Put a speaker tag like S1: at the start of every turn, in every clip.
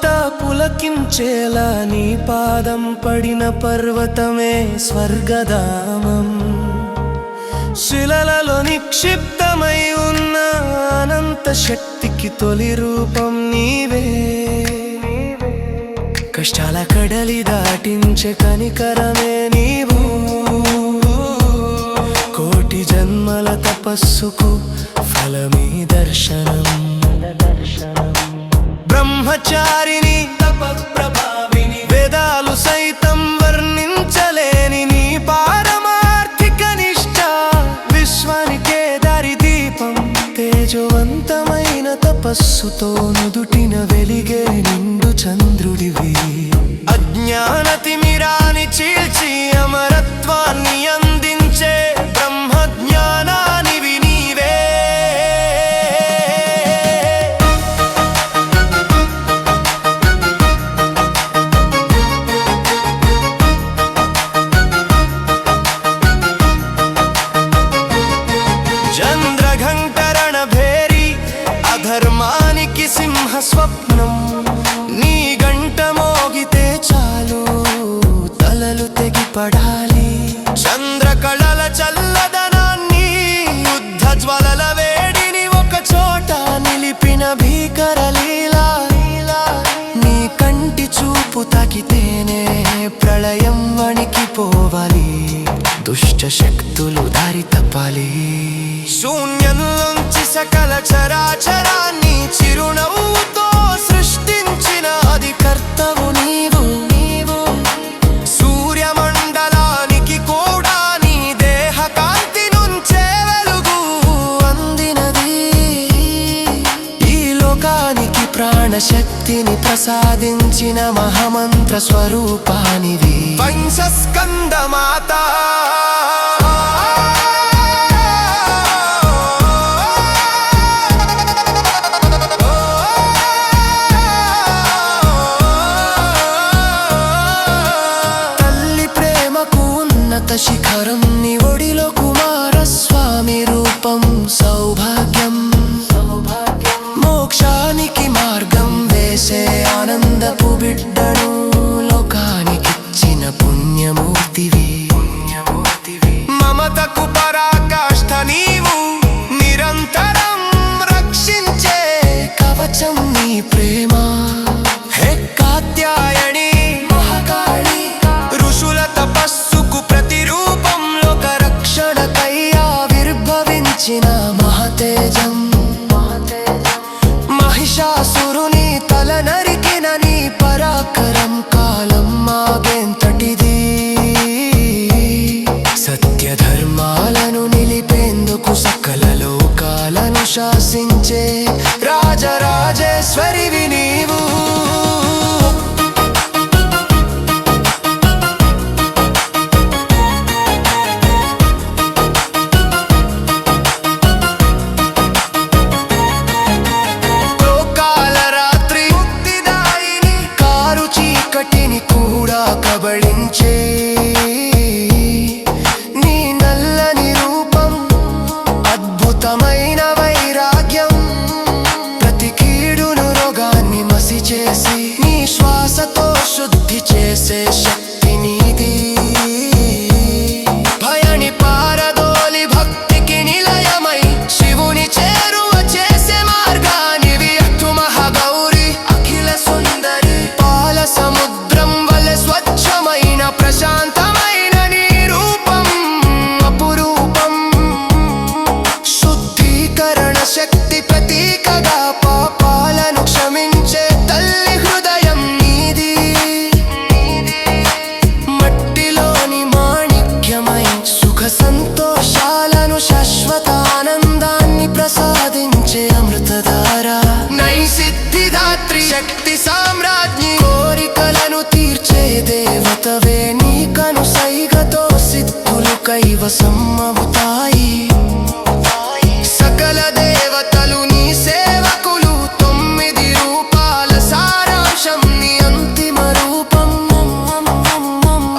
S1: పులకించేలా నీ పాదం పడిన పర్వతమే స్వర్గధామం. శిలలలో నిక్షిప్తమై ఉన్న అనంత శక్తికి తొలి రూపం నీవే. కష్టాల కడలి దాటించే కనికరమే నీవు. కోటి జన్మల తపస్సుకు ఫలమీ దర్శనం. బ్రహ్మచారిని ప్రభావిని వేదాలు సైతం వర్ణించలేని నీ పారమార్థిక నిష్ట విశ్వానికే దారి దీపం తేజవంతమైన తపస్సుతో నుదుటిన వెలిగే నిండు చంద్రుడివి అజ్ఞాన తిమిరాని చీల్చి అమరత్వాన్ని అందించే దుష్ట శక్తులు దారి తప్పాలి. శూన్యంలోంచి సకల చరాచరాన్ని ప్రాణశక్తిని ప్రసాదించిన మహామంత్ర స్వరూపానివి. పంచస్కంద మాత తల్లి ప్రేమకు ఉన్నత శిఖరం నీ ఒడిలో కుమారస్వామి రూపం సౌభాగ్యం. మోక్షానికి మార్గం ദേശം നീ പ്രേ desejado కైవసమ్మవుతాయి సకల దేవతలు నీ సేవకులు తొమ్మిది రూపాల సారాంశం నీ అంతిమ రూపం.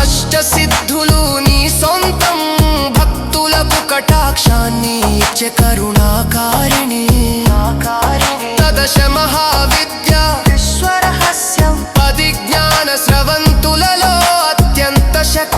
S1: అష్ట సిద్ధులు నీ సొంతం భక్తులకు కటాక్షాన్ని ఇచ్చే కరుణాకారిణి. శక్తి